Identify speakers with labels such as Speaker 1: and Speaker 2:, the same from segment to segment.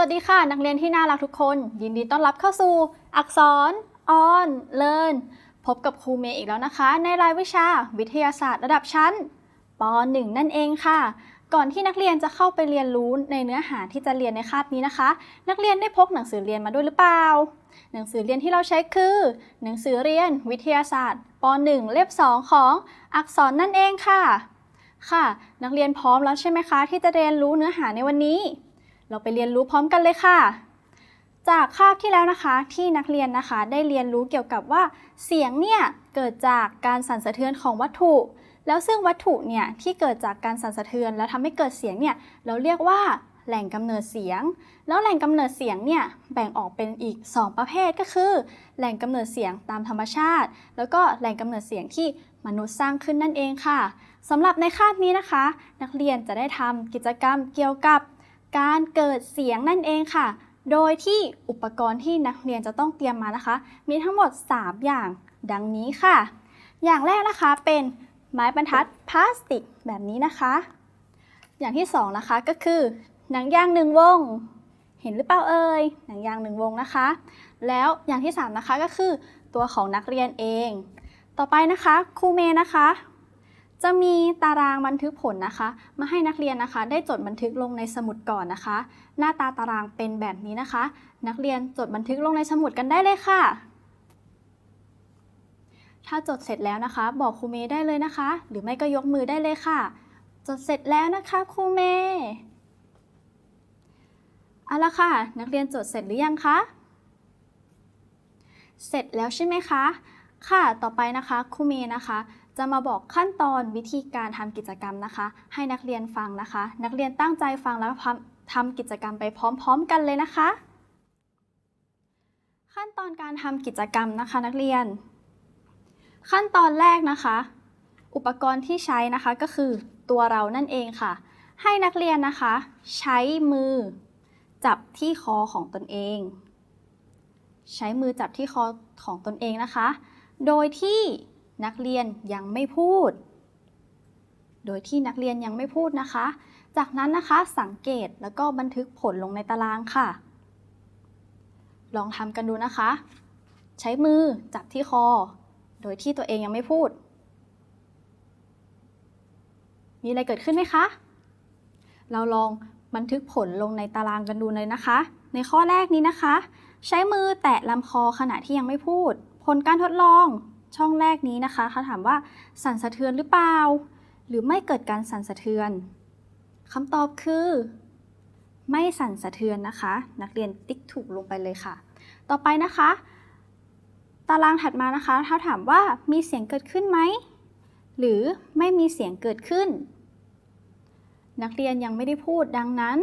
Speaker 1: วัสดีค่ะ นักเรียนที่น่ารักทุกคน ยินดีต้อนรับเข้าสู่ อักษรออนเลินพบกับครูเมย์อีกแล้วนะคะ ในรายวิชาวิทยาศาสตร์ระดับชั้นป .1 นั่นเองค่ะ ก่อนที่นักเรียนจะเข้าไปเรียนรู้ในเนื้อหาที่จะเรียนในคาบนี้นะคะ นักเรียนได้พกหนังสือเรียนมาด้วยหรือเปล่า หนังสือเรียนที่เราใช้คือ หนังสือเรียนวิทยาศาสตร์ป .1 เล่ม2ของอักษรนั่นเองค่ะ ค่ะ นักเรียนพร้อมแล้วใช่ไหมคะ ที่จะเรียนรู้เนื้อหาในวันนี้ เราไปเรียนรู้พร้อมกันเลยค่ะ จากคาบที่แล้วนะคะที่นักเรียนนะคะ ได้เรียนรู้เกี่ยวกับว่า เสียงเนี่ยเกิดจากการสั่นสะเทือนของวัตถุ แล้วซึ่งวัตถุเนี่ยที่เกิดจากการสั่นสะเทือน แล้วทำให้เกิดเสียงเนี่ยเราเรียกว่าแหล่งกำเนิดเสียง แล้วแหล่งกำเนิดเสียงเนี่ยแบ่งออกเป็นอีก 2 ประเภทก็คือ แหล่งกำเนิดเสียงตามธรรมชาติ แล้วก็แหล่งกำเนิดเสียงที่มนุษย์สร้างขึ้นนั่นเองค่ะสำหรับในคาบนี้นะคะ นักเรียนจะได้ทำกิจกรรมเกี่ยวกับ การเกิดเสียงนั่นเองค่ะ โดยที่อุปกรณ์ที่นักเรียนจะต้องเตรียมมานะคะ มีทั้งหมด 3 อย่างดังนี้ค่ะ อย่างแรกนะคะเป็นไม้บรรทัดพลาสติกแบบนี้นะคะ อย่างที่2นะคะก็คือหนังยางหนึ่งวง เห็นหรือเปล่าเอ่ยหนังยางหนึ่งวงนะคะ แล้วอย่างที่3นะคะก็คือตัวของนักเรียนเอง ต่อไปนะคะครูเมย์นะคะ จะมีตารางบันทึกผลนะคะ มาให้นักเรียนนะคะ ได้จดบันทึกลงในสมุดก่อนนะคะ หน้าตาตารางเป็นแบบนี้นะคะ นักเรียนจดบันทึกลงในสมุดกันได้เลยค่ะ ถ้าจดเสร็จแล้วนะคะ บอกครูเมย์ได้เลยนะคะ หรือไม่ก็ยกมือได้เลยค่ะ จดเสร็จแล้วนะคะครูเมย์เอาละค่ะ นักเรียนจดเสร็จหรือยังคะเสร็จแล้วใช่ไหมคะ ค่ะ ต่อไปนะคะครูเมย์นะคะ จะมาบอกขั้นตอนวิธีการทำกิจกรรมนะคะ ให้นักเรียนฟังนะคะ นักเรียนตั้งใจฟังแล้วทำกิจกรรมไปพร้อม ๆ กันเลยนะคะ ขั้นตอนการทำกิจกรรมนะคะ นักเรียน ขั้นตอนแรกนะคะ อุปกรณ์ที่ใช้นะคะก็คือตัวเรานั่นเองค่ะ ให้นักเรียนนะคะ ใช้มือจับที่คอของตนเอง ใช้มือจับที่คอของตนเองนะคะ โดยที่ นักเรียนยังไม่พูด โดยที่นักเรียนยังไม่พูดนะคะ จากนั้นนะคะสังเกตแล้วก็บันทึกผลลงในตารางค่ะ ลองทำกันดูนะคะ ใช้มือจับที่คอ โดยที่ตัวเองยังไม่พูด มีอะไรเกิดขึ้นไหมคะ เราลองบันทึกผลลงในตารางกันดูเลยนะคะ ในข้อแรกนี้นะคะ ใช้มือแตะลำคอขณะที่ยังไม่พูด ผลการทดลอง ช่องแรกนี้นะคะเขาถามว่าสั่นสะเทือนหรือเปล่า หรือไม่เกิดการสั่นสะเทือนคำตอบคือ ไม่สั่นสะเทือนนะคะ นักเรียนติ๊กถูกลงไปเลยค่ะ ต่อไปนะคะ ตารางถัดมานะคะเขาถามว่ามีเสียงเกิดขึ้นไหมหรือไม่มีเสียงเกิดขึ้น นักเรียนยังไม่ได้พูดดังนั้น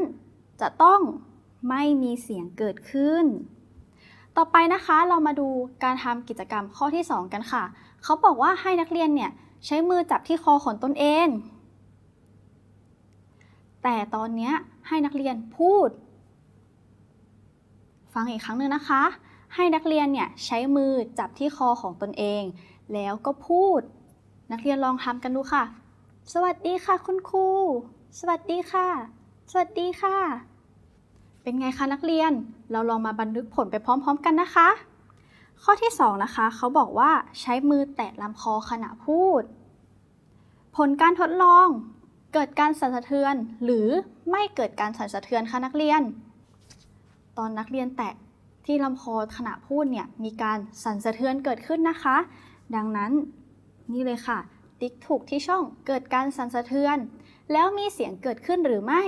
Speaker 1: จะต้องไม่มีเสียงเกิดขึ้น ต่อไปนะคะเรามาดูการทำกิจกรรมข้อที่ 2 กันค่ะ เขาบอกว่าให้นักเรียนเนี่ยใช้มือจับที่คอของตนเอง แต่ตอนนี้ให้นักเรียนพูด ฟังอีกครั้งหนึ่งนะคะ ให้นักเรียนเนี่ยใช้มือจับที่คอของตนเอง แล้วก็พูด นักเรียนลองทำกันดูค่ะ สวัสดีค่ะคุณครู สวัสดีค่ะ สวัสดีค่ะ เป็นไงคะนักเรียน เราลองมาบันทึกผลไปพร้อมๆกันนะคะ ข้อที่ 2 นะคะ เขาบอกว่าใช้มือแตะลำคอขณะพูด ผลการทดลองเกิดการสั่นสะเทือน หรือไม่เกิดการสั่นสะเทือนคะนักเรียน ตอนนักเรียนแตะที่ลำคอขณะพูดเนี่ยมีการสั่นสะเทือนเกิดขึ้นนะคะ ดังนั้นนี่เลยค่ะ ติ๊กถูกที่ช่องเกิดการสั่นสะเทือน แล้วมีเสียงเกิดขึ้นหรือไม่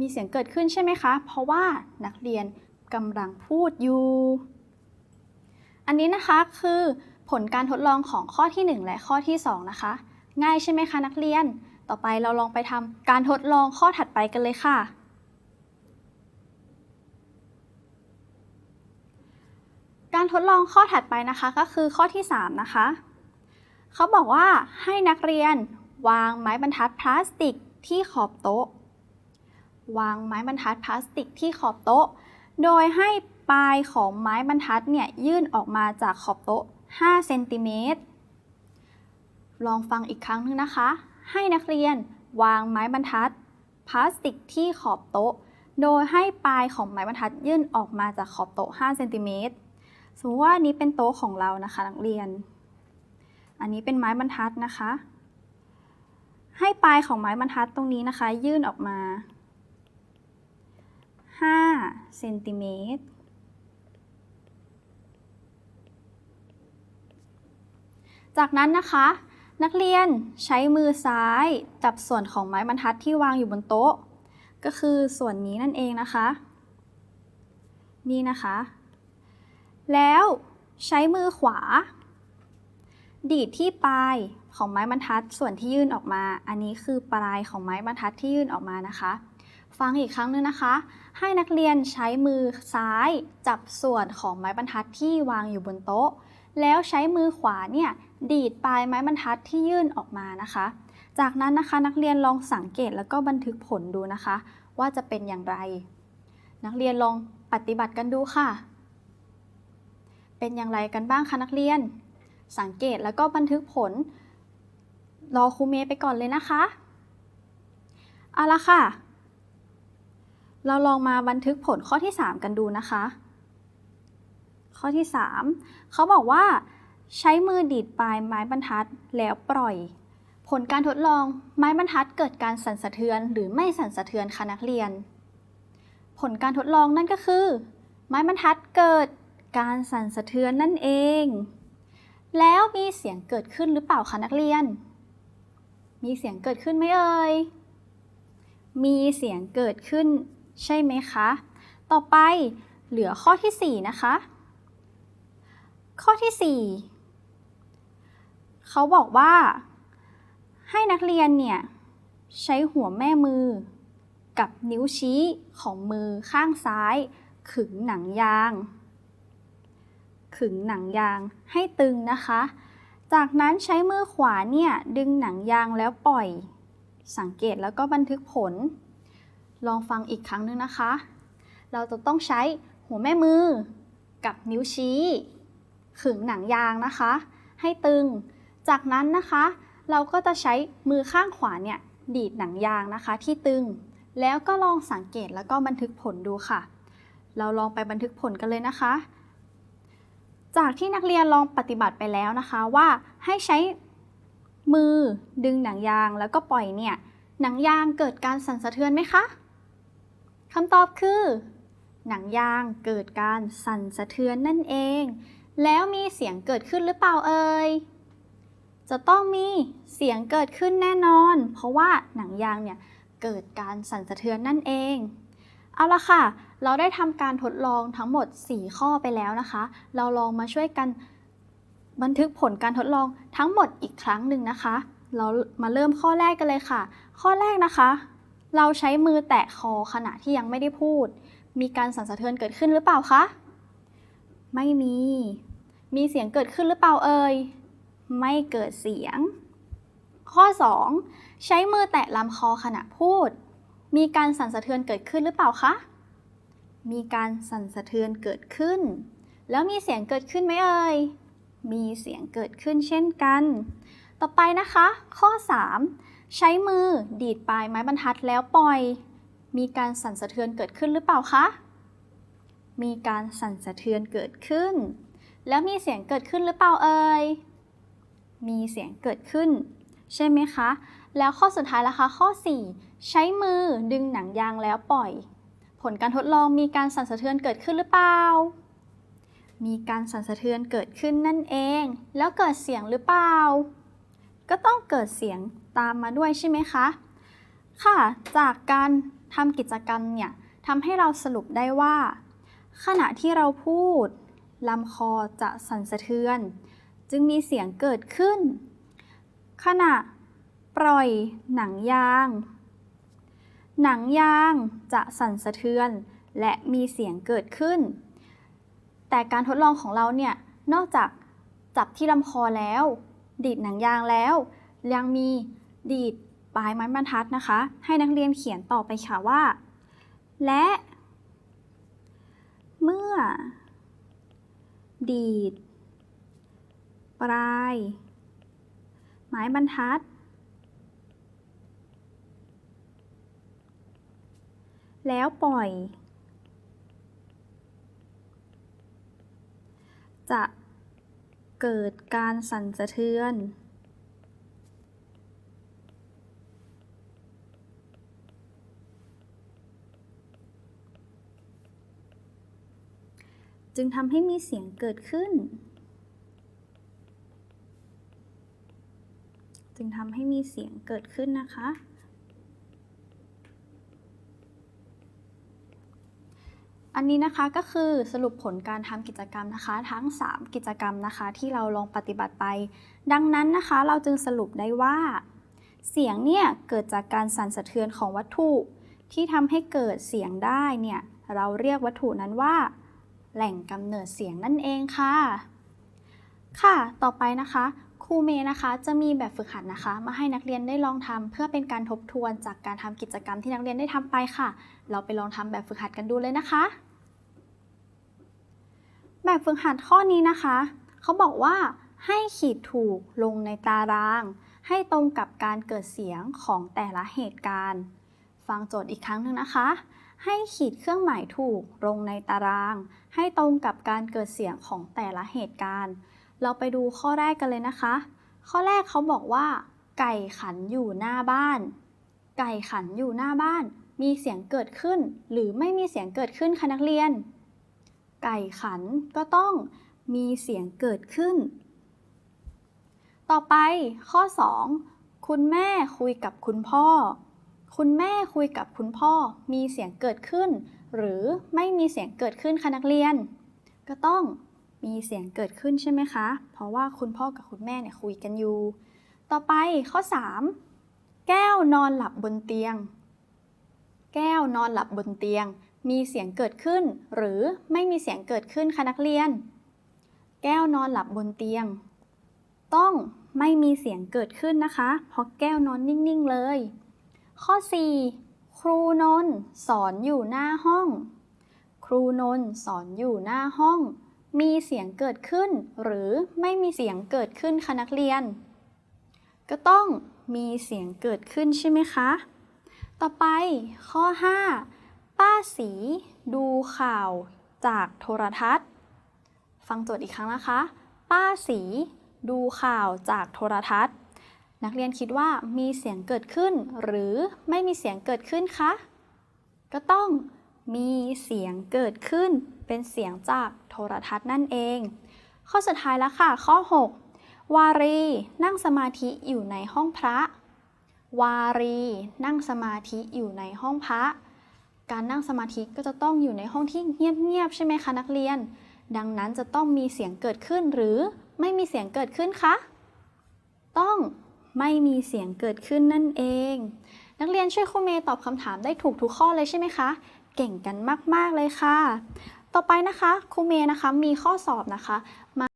Speaker 1: มีเสียงเกิดขึ้นใช่ไหมคะ เพราะว่านักเรียนกำลังพูดอยู่ อันนี้นะคะคือผลการทดลองของข้อที่ 1 และข้อที่ 2 นะคะ ง่ายใช่ไหมคะนักเรียน ต่อไปเราลองไปทำการทดลองข้อถัดไปกันเลยค่ะ การทดลองข้อถัดไปนะคะก็คือข้อที่ 3 นะคะ เขาบอกว่าให้นักเรียนวางไม้บรรทัดพลาสติกที่ขอบโต๊ะ วางไม้บรรทัดพลาสติกที่ขอบโต๊ะ โดยให้ปลายของไม้บรรทัดเนี่ยยื่นออกมาจากขอบโต๊ะ 5 เซนติเมตร ลองฟังอีกครั้งหนึงนะคะ ให้นักเรียนวางไม้บรรทัดพลาสติกที่ขอบโต๊ะ โดยให้ปลายของไม้บรรทัดยื่นออกมาจากขอบโต๊ะ 5 เซนติเมตร สมมติว่านี้เป็นโต๊ะของเรานะคะนักเรียน อันนี้เป็นไม้บรรทัดนะคะ ให้ปลายของไม้บรรทัดตรงนี้นะคะ ยื่นออกมา 5เซนติเมตรจากนั้นนะคะ นักเรียนใช้มือซ้ายจับส่วนของไม้บรรทัดที่วางอยู่บนโต๊ะ ก็คือส่วนนี้นั่นเองนะคะ นี่นะคะ แล้วใช้มือขวา ดีดที่ปลายของไม้บรรทัดส่วนที่ยื่นออกมา อันนี้คือปลายของไม้บรรทัดที่ยื่นออกมานะคะ ฟังอีกครั้งนึงนะคะ ให้นักเรียนใช้มือซ้ายจับส่วนของไม้บรรทัดที่วางอยู่บนโต๊ะ แล้วใช้มือขวาเนี่ยดีดปลายไม้บรรทัดที่ยื่นออกมานะคะ จากนั้นนะคะนักเรียนลองสังเกตแล้วก็บันทึกผลดูนะคะ ว่าจะเป็นอย่างไร นักเรียนลองปฏิบัติกันดูค่ะ เป็นอย่างไรกันบ้างคะนักเรียน สังเกตแล้วก็บันทึกผล รอครูเมย์ไปก่อนเลยนะคะเอาละค่ะ เราลองมาบันทึกผลข้อที่ 3 กันดูนะคะ ข้อที่ 3 เขาบอกว่า ใช้มือดีดปลายไม้บรรทัดแล้วปล่อย ผลการทดลองไม้บรรทัดเกิดการสั่นสะเทือน หรือไม่สั่นสะเทือนคะนักเรียน ผลการทดลองนั่นก็คือ ไม้บรรทัดเกิดการสั่นสะเทือนนั่นเอง แล้วมีเสียงเกิดขึ้นหรือเปล่าคะนักเรียน มีเสียงเกิดขึ้นไหมเอ่ย มีเสียงเกิดขึ้น ใช่ไหมคะ ต่อไปเหลือข้อที่ 4 นะคะ ข้อที่ 4 เขาบอกว่า ให้นักเรียนเนี่ย ใช้หัวแม่มือ กับนิ้วชี้ของมือข้างซ้าย ขึงหนังยาง ขึงหนังยางให้ตึงนะคะ จากนั้นใช้มือขวาเนี่ย ดึงหนังยางแล้วปล่อย สังเกตแล้วก็บันทึกผล ลองฟังอีกครั้งนึงนะคะ เราจะต้องใช้หัวแม่มือกับนิ้วชี้ ขึงหนังยางนะคะ ให้ตึง จากนั้นนะคะ เราก็จะใช้มือข้างขวาเนี่ยดีดหนังยางนะคะที่ตึง แล้วก็ลองสังเกตแล้วก็บันทึกผลดูค่ะ เราลองไปบันทึกผลกันเลยนะคะ จากที่นักเรียนลองปฏิบัติไปแล้วนะคะว่าให้ใช้มือดึงหนังยางแล้วก็ปล่อยเนี่ยหนังยางเกิดการสั่นสะเทือนไหมคะ คำตอบคือ หนังยางเกิดการสั่นสะเทือนนั่นเอง แล้วมีเสียงเกิดขึ้นหรือเปล่าเอ่ยจะต้องมีเสียงเกิดขึ้นแน่นอน เพราะว่าหนังยางเนี่ยเกิดการสั่นสะเทือนนั่นเอง เอาละค่ะ เราได้ทำการทดลองทั้งหมด 4 ข้อไปแล้วนะคะ เราลองมาช่วยกันบันทึกผลการทดลองทั้งหมดอีกครั้งหนึ่งนะคะ เรามาเริ่มข้อแรกกันเลยค่ะ ข้อแรกนะคะ เราใช้มือแตะคอขณะที่ยังไม่ได้พูด มีการสั่นสะเทือนเกิดขึ้นหรือเปล่าคะ ไม่มี มีเสียงเกิดขึ้นหรือเปล่าเอ่ย ไม่เกิดเสียง ข้อ 2 ใช้มือแตะลำคอขณะพูด มีการสั่นสะเทือนเกิดขึ้นหรือเปล่าคะ มีการสั่นสะเทือนเกิดขึ้น แล้วมีเสียงเกิดขึ้นไหมเอ่ย มีเสียงเกิดขึ้นเช่นกัน ต่อไปนะคะ ข้อ 3 ใช้มือดีดปลายไม้บรรทัดแล้วปล่อย มีการสั่นสะเทือนเกิดขึ้นหรือเปล่าคะ มีการสั่นสะเทือนเกิดขึ้น แล้วมีเสียงเกิดขึ้นหรือเปล่าเอ่ย มีเสียงเกิดขึ้น ใช่ไหมคะ แล้วข้อสุดท้ายละคะ ข้อ 4 ใช้มือดึงหนังยางแล้วปล่อย ผลการทดลองมีการสั่นสะเทือนเกิดขึ้นหรือเปล่า มีการสั่นสะเทือนเกิดขึ้นนั่นเอง แล้วเกิดเสียงหรือเปล่า ก็ต้องเกิดเสียงตามมาด้วยใช่ไหมคะ ค่ะ จากการทำกิจกรรมเนี่ยทำให้เราสรุปได้ว่า ขณะที่เราพูดลำคอจะสั่นสะเทือน จึงมีเสียงเกิดขึ้น ขณะปล่อยหนังยาง หนังยางจะสั่นสะเทือน และมีเสียงเกิดขึ้น แต่การทดลองของเราเนี่ยนอกจากจับที่ลำคอแล้ว ดีดหนังยางแล้ว ยังมีดีดปลายไม้บรรทัดนะคะ ให้นักเรียนเขียนต่อไปค่ะว่า และ เมื่อ ดีด ปลาย ไม้บรรทัด แล้วปล่อย จะ เกิดการสั่นสะเทือน จึงทำให้มีเสียงเกิดขึ้น จึงทำให้มีเสียงเกิดขึ้นนะคะ อันนี้นะคะก็คือสรุปผลการทำกิจกรรมนะคะ ทั้ง 3 กิจกรรมนะคะ ที่เราลองปฏิบัติไป ดังนั้นนะคะ เราจึงสรุปได้ว่า เสียงเนี่ยเกิดจากการสั่นสะเทือนของวัตถุ ที่ทำให้เกิดเสียงได้เนี่ยเราเรียกวัตถุนั้นว่า แหล่งกำเนิดเสียงนั่นเองค่ะ ค่ะต่อไปนะคะครูเมย์นะคะจะมีแบบฝึกหัดนะคะ มาให้นักเรียนได้ลองทำเพื่อเป็นการทบทวนจากการทำกิจกรรมที่นักเรียนได้ทำไปค่ะ เราไปลองทำแบบฝึกหัดกันดูเลยนะคะ แบบฝึกหัดข้อนี้นะคะ เขาบอกว่าให้ขีดถูกลงในตาราง ให้ตรงกับการเกิดเสียงของแต่ละเหตุการณ์ ฟังโจทย์อีกครั้งหนึ่งนะคะ ให้ขีดเครื่องหมายถูกลงในตาราง ให้ตรงกับการเกิดเสียงของแต่ละเหตุการณ์ เราไปดูข้อแรกกันเลยนะคะ ข้อแรกเขาบอกว่า ไก่ขันอยู่หน้าบ้าน ไก่ขันอยู่หน้าบ้าน มีเสียงเกิดขึ้น หรือไม่มีเสียงเกิดขึ้นคะนักเรียน ไก่ขันก็ต้องมีเสียงเกิดขึ้น ต่อไปข้อ 2 คุณแม่คุยกับคุณพ่อ คุณแม่คุยกับคุณพ่อ มีเสียงเกิดขึ้น หรือไม่มีเสียงเกิดขึ้นคะนักเรียน ก็ต้องมีเสียงเกิดขึ้นใช่ไหมคะ เพราะว่าคุณพ่อกับคุณแม่เนี่ยคุยกันอยู่ ต่อไปข้อ 3 แก้วนอนหลับบนเตียง แก้วนอนหลับบนเตียง มีเสียงเกิดขึ้น หรือไม่มีเสียงเกิดขึ้นคะนักเรียน แก้วนอนหลับบนเตียง ต้องไม่มีเสียงเกิดขึ้นนะคะ เพราะแก้วนอนนิ่งๆเลย ข้อ 4 ครูนนท์สอนอยู่หน้าห้อง ครูนนท์สอนอยู่หน้าห้อง มีเสียงเกิดขึ้น หรือไม่มีเสียงเกิดขึ้นคะนักเรียน ก็ต้องมีเสียงเกิดขึ้นใช่ไหมคะ ต่อไปข้อ 5 ป้าสีดูข่าวจากโทรทัศน์ ฟังโจทย์อีกครั้งนะคะ ป้าสีดูข่าวจากโทรทัศน์ นักเรียนคิดว่ามีเสียงเกิดขึ้น หรือไม่มีเสียงเกิดขึ้นคะ ก็ต้องมีเสียงเกิดขึ้น เป็นเสียงจากโทรทัศน์นั่นเอง ข้อสุดท้ายแล้วค่ะ ข้อ 6 วารีนั่งสมาธิอยู่ในห้องพระ วารีนั่งสมาธิอยู่ในห้องพระ การนั่งสมาธิก็จะต้องอยู่ในห้องที่เงียบๆใช่ไหมคะนักเรียน ดังนั้นจะต้องมีเสียงเกิดขึ้นหรือไม่มีเสียงเกิดขึ้นคะ ต้องไม่มีเสียงเกิดขึ้นนั่นเอง นักเรียนช่วยครูเมย์ตอบคำถามได้ถูกทุกข้อเลยใช่ไหมคะ เก่งกันมากๆเลยค่ะ ต่อไปนะคะครูเมย์นะคะมีข้อสอบนะคะมา